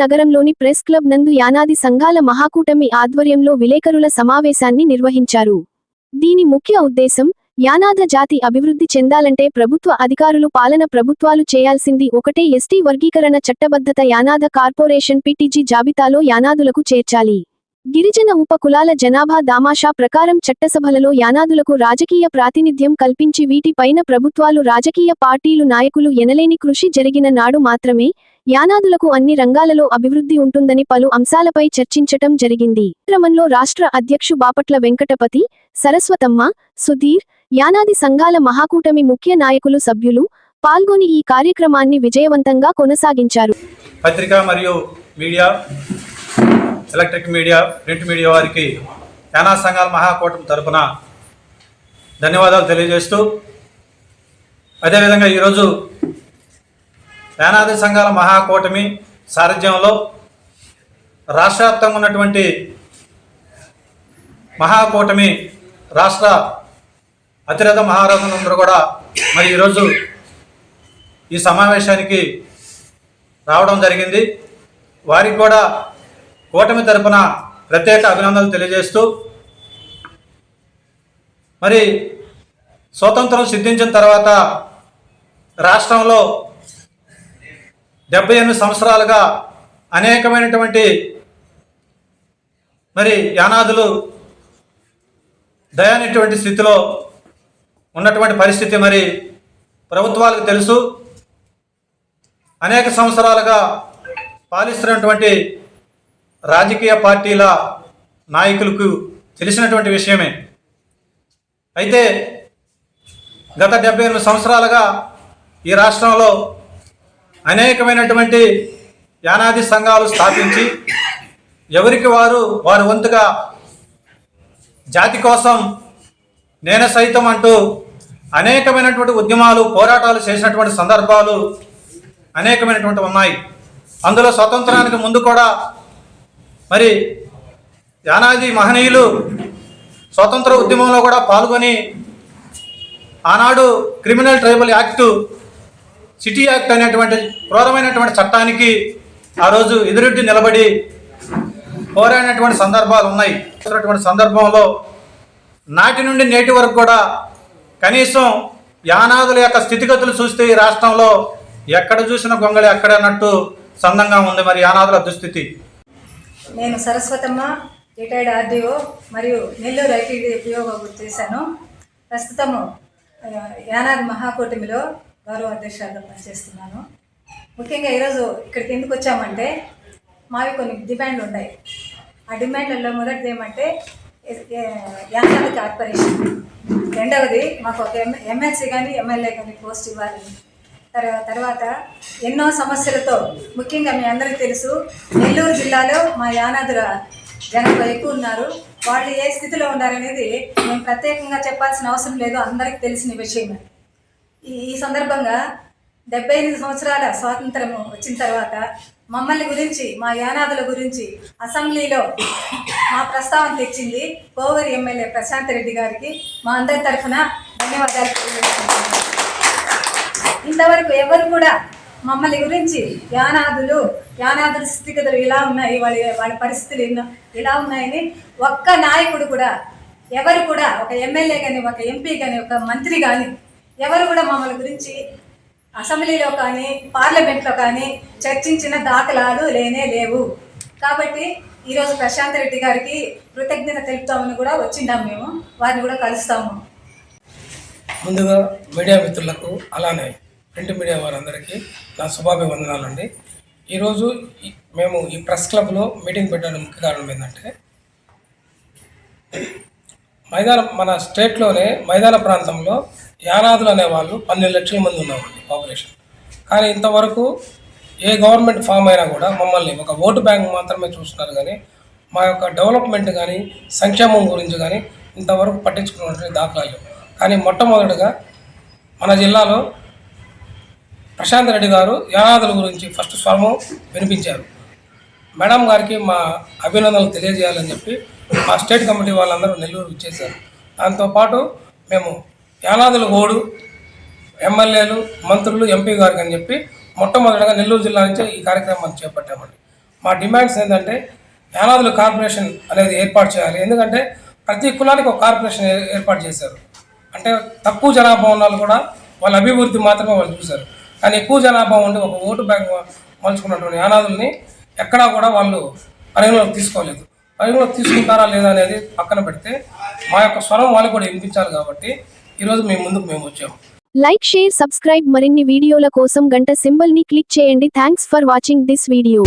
నగరంలోని press club నందు యానాది సంఘాల మహాకూటమి ఆధ్వర్యంలో విలేకరుల సమావేశాన్ని నిర్వహించారు. దీని ముఖ్య ఉద్దేశం యానాద జాతి అభివృద్ధి చెందాలంటే ప్రభుత్వ అధికారులు పాలన ప్రభుత్వాలు చేయాల్సింది ఒకటే ఎస్టీ వర్గీకరణ చట్టబద్ధత యానాద కార్పొరేషన్ పిటిజి జాబితాలో యానాదులకు చేర్చాలి. గిరిజన ఉప కులాల జనాభా దామాషా ప్రకారం చట్టసభలలో యానాదులకు రాజకీయ ప్రాతినిధ్యం కల్పించి వీటిపైన ప్రభుత్వాలు రాజకీయ పార్టీలు నాయకులు ఎనలేని కృషి జరిగిన నాడు మాత్రమే యానాదులకు అన్ని రంగాలలో అభివృద్ధి ఉంటుందని పలు అంశాలపై చర్చించటం జరిగింది. క్రమంలో రాష్ట్ర అధ్యక్షు బాపట్ల వెంకటపతి సరస్వతమ్మ సుధీర్ యానాది సంఘాల మహాకూటమి ముఖ్య నాయకులు సభ్యులు పాల్గొని ఈ కార్యక్రమాన్ని విజయవంతంగా కొనసాగించారు. పత్రిక మరియు media electric media print media వారికి యానా సంఘాల మహాకూటమి తరపున ధన్యవాదాలు తెలియజేస్తూ అదేవిధంగా ఈరోజు యానాది సంఘాల మహాకూటమి సారథ్యంలో రాష్ట్ర వ్యాప్తంగా ఉన్నటువంటి మహాకూటమి రాష్ట్ర అతిరథ మహారథులందరూ కూడా మరి ఈరోజు ఈ సమావేశానికి రావడం జరిగింది. వారికి కూడా కూటమి తరపున ప్రత్యేక అభినందనలు తెలియజేస్తూ మరి స్వతంత్రం సిద్ధించిన తర్వాత రాష్ట్రంలో డెబ్బై ఎనిమిది సంవత్సరాలుగా అనేకమైనటువంటి మరి యానాదులు దయానటువంటి స్థితిలో ఉన్నటువంటి పరిస్థితి మరి ప్రభుత్వాలకు తెలుసు. అనేక సంవత్సరాలుగా పాలిస్తున్నటువంటి రాజకీయ పార్టీల నాయకులకు తెలిసినటువంటి విషయమే. అయితే గత డెబ్బై ఎనిమిది సంవత్సరాలుగా ఈ రాష్ట్రంలో అనేకమైనటువంటి యానాది సంఘాలు స్థాపించి ఎవరికి వారు వారి వంతుగా జాతి కోసం నేను సైతం అంటూ అనేకమైనటువంటి ఉద్యమాలు పోరాటాలు చేసినటువంటి సందర్భాలు అనేకమైనటువంటి ఉన్నాయి. అందులో స్వతంత్రానికి ముందు కూడా మరి యానాది మహనీయులు స్వతంత్ర ఉద్యమంలో కూడా పాల్గొని ఆనాడు criminal tribal act city act అనేటువంటి క్రూరమైనటువంటి చట్టానికి ఆ రోజు ఎదురెడ్డి నిలబడి పోరాడినటువంటి సందర్భాలు ఉన్నాయి. అటువంటి సందర్భంలో నాటి నుండి నేటి వరకు కూడా కనీసం యానాదుల యొక్క స్థితిగతులు చూస్తే ఈ రాష్ట్రంలో ఎక్కడ చూసిన గొంగళి అక్కడే అన్నట్టు సందంగా ఉంది మరి యానాదుల దుస్థితి. నేను సరస్వతమ్మ రిటైర్డ్ ఆర్డీఓ మరియు నెల్లూరు ఐటీడీ ఉపయోగ చేశాను. ప్రస్తుతము యానాది మహాకూటమిలో గౌరవ అధ్యక్షురాలుగా పనిచేస్తున్నాను. ముఖ్యంగా ఈరోజు ఇక్కడికి ఎందుకు వచ్చామంటే మావి కొన్ని డిమాండ్లు ఉన్నాయి. ఆ డిమాండ్లలో మొదటిది ఏమంటే యానాది కార్పొరేషన్. రెండవది మాకు ఒక ఎం ఎమ్మెల్సీ కానీ ఎమ్మెల్యే కానీ పోస్ట్ ఇవ్వాలి. తర్వాత ఎన్నో సమస్యలతో ముఖ్యంగా మీ అందరికీ తెలుసు నెల్లూరు జిల్లాలో మా యానాదుల జనాభా ఎక్కువ ఉన్నారు. వాళ్ళు ఏ స్థితిలో ఉన్నారనేది మేము ప్రత్యేకంగా చెప్పాల్సిన అవసరం లేదు అందరికీ తెలిసిన విషయమే. ఈ ఈ సందర్భంగా డెబ్బై ఎనిమిది సంవత్సరాల స్వాతంత్రం వచ్చిన తర్వాత మమ్మల్ని గురించి మా యానాదుల గురించి అసెంబ్లీలో మా ప్రస్తావన తెచ్చింది కోవూరు ఎమ్మెల్యే ప్రశాంత్ రెడ్డి గారికి. మా అందరి తరఫున ధన్యవాదాలు తెలియజేస్తున్నాను. ఇంతవరకు ఎవరు కూడా మమ్మల్ని గురించి యానాదులు యానాదుల స్థితిగతులు ఇలా ఉన్నాయి వాళ్ళ వాళ్ళ పరిస్థితులు ఇలా ఇలా ఉన్నాయని ఒక్క నాయకుడు కూడా ఎవరు కూడా ఒక ఎమ్మెల్యే కానీ ఒక ఎంపీ కానీ ఒక మంత్రి కానీ ఎవరు కూడా మమ్మల్ని గురించి అసెంబ్లీలో కానీ పార్లమెంట్లో కానీ చర్చించిన దాఖలాలు లేనే లేవు. కాబట్టి ఈరోజు ప్రశాంత్ రెడ్డి గారికి కృతజ్ఞత తెలుపుతామని కూడా వచ్చిండాం మేము. వారిని కూడా కలుస్తాము. ముందుగా మీడియా మిత్రులకు అలానే ప్రింట్ మీడియా వారందరికీ నా శుభాభివందనాలండి. ఈరోజు ఈ- మేము ఈ ప్రెస్ క్లబ్లో మీటింగ్ పెట్టడానికి ముఖ్య కారణం ఏంటంటే మైదాన మన స్టేట్లోనే మైదాన ప్రాంతంలో యానాదులు అనేవాళ్ళు పన్నెండు లక్షల మంది ఉన్నామండి పాపులేషన్. కానీ ఇంతవరకు ఏ గవర్నమెంట్ ఫామ్ అయినా కూడా మమ్మల్ని ఒక ఓటు బ్యాంక్ మాత్రమే చూస్తున్నారు కానీ మా యొక్క డెవలప్మెంట్ కానీ సంక్షేమం గురించి కానీ ఇంతవరకు పట్టించుకున్నటువంటి దాఖలాలు కానీ మొట్టమొదటిగా మన జిల్లాలో ప్రశాంత్ రెడ్డి గారు యానాదుల గురించి ఫస్ట్ స్వరము వినిపించారు. మేడం గారికి మా అభినందనలు తెలియజేయాలని చెప్పి మా స్టేట్ కమిటీ వాళ్ళందరూ నెల్లూరు ఇచ్చేశారు దాంతోపాటు మేము యానాదుల గోడు ఎమ్మెల్యేలు మంత్రులు ఎంపీ గారికి అని చెప్పి మొట్టమొదటిగా నెల్లూరు జిల్లా నుంచే ఈ కార్యక్రమాన్ని చేపట్టామండి. మా డిమాండ్స్ ఏంటంటే యానాదుల కార్పొరేషన్ అనేది ఏర్పాటు చేయాలి. ఎందుకంటే ప్రతి కులానికి ఒక కార్పొరేషన్ ఏ- ఏర్పాటు చేశారు. అంటే తక్కువ జనాభా ఉన్న వాళ్ళు కూడా వాళ్ళ అభివృద్ధి మాత్రమే వాళ్ళు చూశారు. కానీ ఎక్కువ జనాభా ఉండి ఒక ఓటు బ్యాంక్ మలుచుకున్నటువంటి యానాదుల్ని ఎక్కడా కూడా వాళ్ళు పరిగణలోకి తీసుకోలేదు. పరిగణలోకి తీసుకుంటారా లేదా అనేది పక్కన పెడితే మా యొక్క స్వరం వాళ్ళు కూడా వినిపించాలి కాబట్టి ఈరోజు మేము ముందుకు మేము వచ్చాము. లైక్ షేర్ సబ్స్క్రైబ్ మరిన్ని వీడియోల కోసం గంట సింబల్ని క్లిక్ చేయండి. Thanks for watching this video.